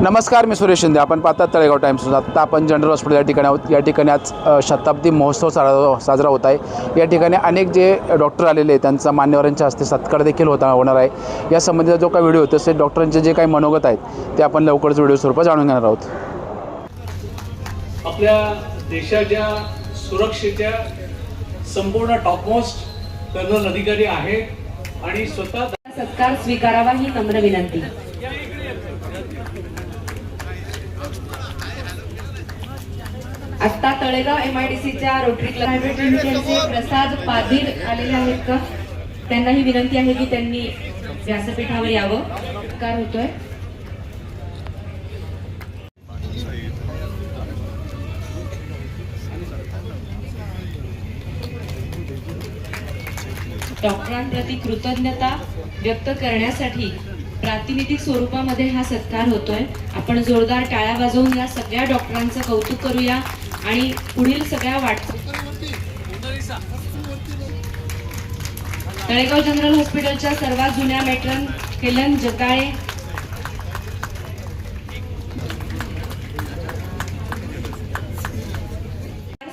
नमस्कार मी सुरेश शिंदे. आपण पाहतात तळेगाव टाइम्स. आत्ता आपण जनरल हॉस्पिटल या ठिकाणी आहोत. या ठिकाणी आज शताब्दी महोत्सव साजरा साजरा होत आहे. या ठिकाणी अनेक जे डॉक्टर आलेले आहेत त्यांचा मान्यवरांच्या हस्ते सत्कार देखील होता होणार आहे. या संबंधीचा जो काही व्हिडिओ तसे डॉक्टरांचे जे काही मनोगत आहेत ते आपण लवकरच व्हिडिओ स्वरूपात जाणून घेणार आहोत. आपल्या देशाच्या सुरक्षेच्या संपूर्ण टॉपमोस्ट कर्नल अधिकारी आहेत आणि स्वतः सत्कार स्वीकारावा ही नम्र विनंती. आत्ता तळेगाव एम आय डी सीच्या रोटरी क्लब प्रसाद पाधीर आलेले आहेत का? त्यांना ही विनंती आहे की त्यांनी व्यासपीठावर यावं. काय होतोय. डॉक्टरांप्रती कृतज्ञता व्यक्त करण्यासाठी प्रातिनिधिक स्वरूपामध्ये हा सत्कार होतोय. आपण जोरदार टाळ्या वाजवून या सगळ्या डॉक्टरांचं कौतुक करूया आणि पुढील सगळ्या वाट तळेगाव जनरल हॉस्पिटलच्या सर्वात जुन्या मॅट्रन हेलन जगाळे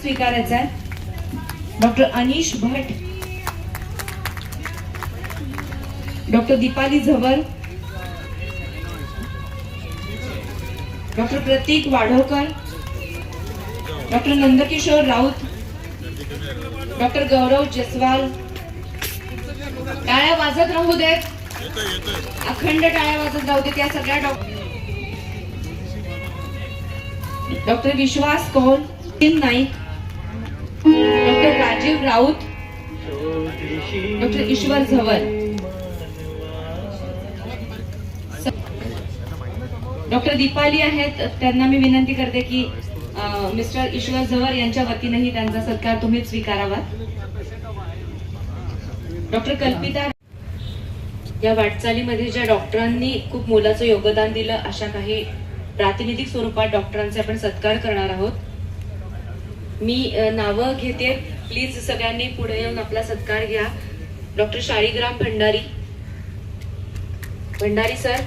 स्वीकारायचा आहे. Doctor Anish Bhat. Doctor Deepali Zawar. Doctor Pratik Wadhavkar doctor Nandkishor Raut doctor Gaurav Jaswal. टाळ्या वाजत राहू देत. अखंड टाळ्या वाजत राहू देत या सगळ्या डॉक्टर डॉक्टर विश्वास कौल तीन Naik. Doctor Rajiv Raut. Doctor Ishwar Zawar doctor Deepali आहेत. त्यांना मी विनंती करते की मिस्टर ईश्वर झवर यांच्या वतीनेही त्यांचा सत्कार तुम्ही स्वीकारावा. डॉक्टर कल्पिता या वाटचालीमध्ये ज्या डॉक्टरांनी खूप मोलाचं योगदान दिलं अशा काही प्रातिनिधिक स्वरूपात डॉक्टरांचे आपण सत्कार करणार आहोत. मी नावं घेते. प्लीज सगळ्यांनी पुढे येऊन आपला सत्कार घ्या. डॉक्टर शाळीग्राम भंडारी. भंडारी सर.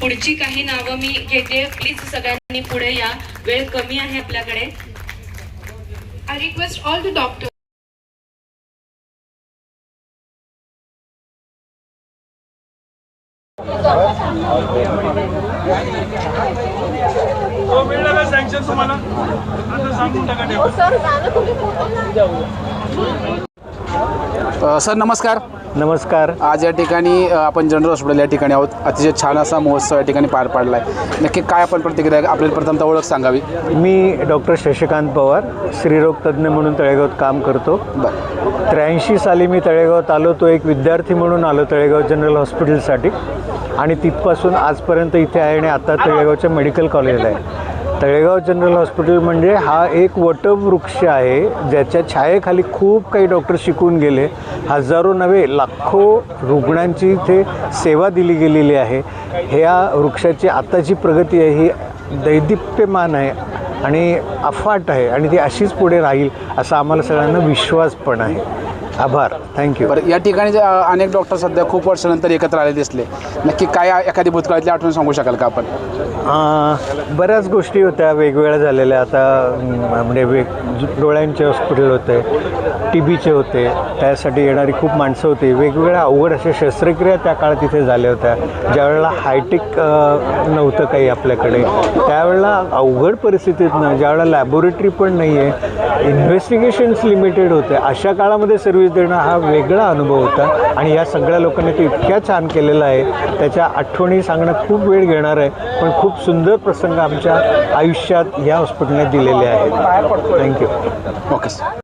पुढची काही नावं मी घेते. प्लीज सगळ्यांनी पुढे या. वेळ कमी आहे आपल्याकडे. I request all the doctors. तो मिळलं का सँक्शन तुम्हाला? आता सांगून टाका अ, सर नमस्कार. नमस्कार. आज या ठिकाणी अ, आपण जनरल हॉस्पिटल या ठिकाणी आहोत. अतिशय छान असा महोत्सव या ठिकाणी पार पाडला आहे नक्की काय आपण प्रतिक्रिया आपल्याला प्रथमतः ओळख सांगावी? मी डॉक्टर शशिकांत पवार स्त्रीरोग तज्ज्ञ म्हणून तळेगावात काम करतो. बरं. त्र्याऐंशी साली मी तळेगावात आलो तो एक विद्यार्थी म्हणून आलो तळेगाव जनरल हॉस्पिटलसाठी. आणि तिथपासून आजपर्यंत इथे आहे आणि आता तळेगावच्या मेडिकल कॉलेजला आहे. तळेगाव जनरल हॉस्पिटल म्हणजे हा एक वटवृक्ष आहे ज्याच्या छायेखाली खूप काही डॉक्टर शिकून गेले. हजारो नव्हे लाखो रुग्णांची इथे सेवा दिली गेलेली आहे. ह्या वृक्षाची आताची प्रगती आहे ही दैदिप्यमान आहे आणि अफाट आहे आणि ती अशीच पुढे राहील असा आम्हाला सगळ्यांना विश्वास पण आहे. आभार. थँक्यू बरं या ठिकाणी जे, अ, अनेक डॉक्टर सध्या खूप वर्षानंतर एकत्र आले दिसले. नक्की काय एखादी भूतकाळातली आठवण सांगू शकाल का आपण? अं, बऱ्याच गोष्टी होत्या वेगवेगळ्या झालेल्या. आता अं, म्हणजे वेग डोळ्यांचे हॉस्पिटल होते टी बीचे होते. त्यासाठी येणारी खूप माणसं होती. वेगवेगळ्या अवघड अशा शस्त्रक्रिया त्या काळात तिथे झाल्या होत्या. ज्यावेळेला हायटेक नव्हतं काही आपल्याकडे त्यावेळेला अवघड परिस्थितीतनं ज्यावेळेला लॅबोरेटरी पण नाही आहे इन्व्हेस्टिगेशन्स लिमिटेड होते. अशा काळामध्ये सर्व्हिस देणं हा वेगळा अनुभव होता. आणि या सगळ्या लोकांनी तो इतक्या छान केलेलं आहे. त्याच्या आठवणी सांगणं खूप वेळ घेणार आहे. पण खूप सुंदर प्रसंग आमच्या आयुष्यात या हॉस्पिटलने दिलेले आहेत. Thank you. Okay sir.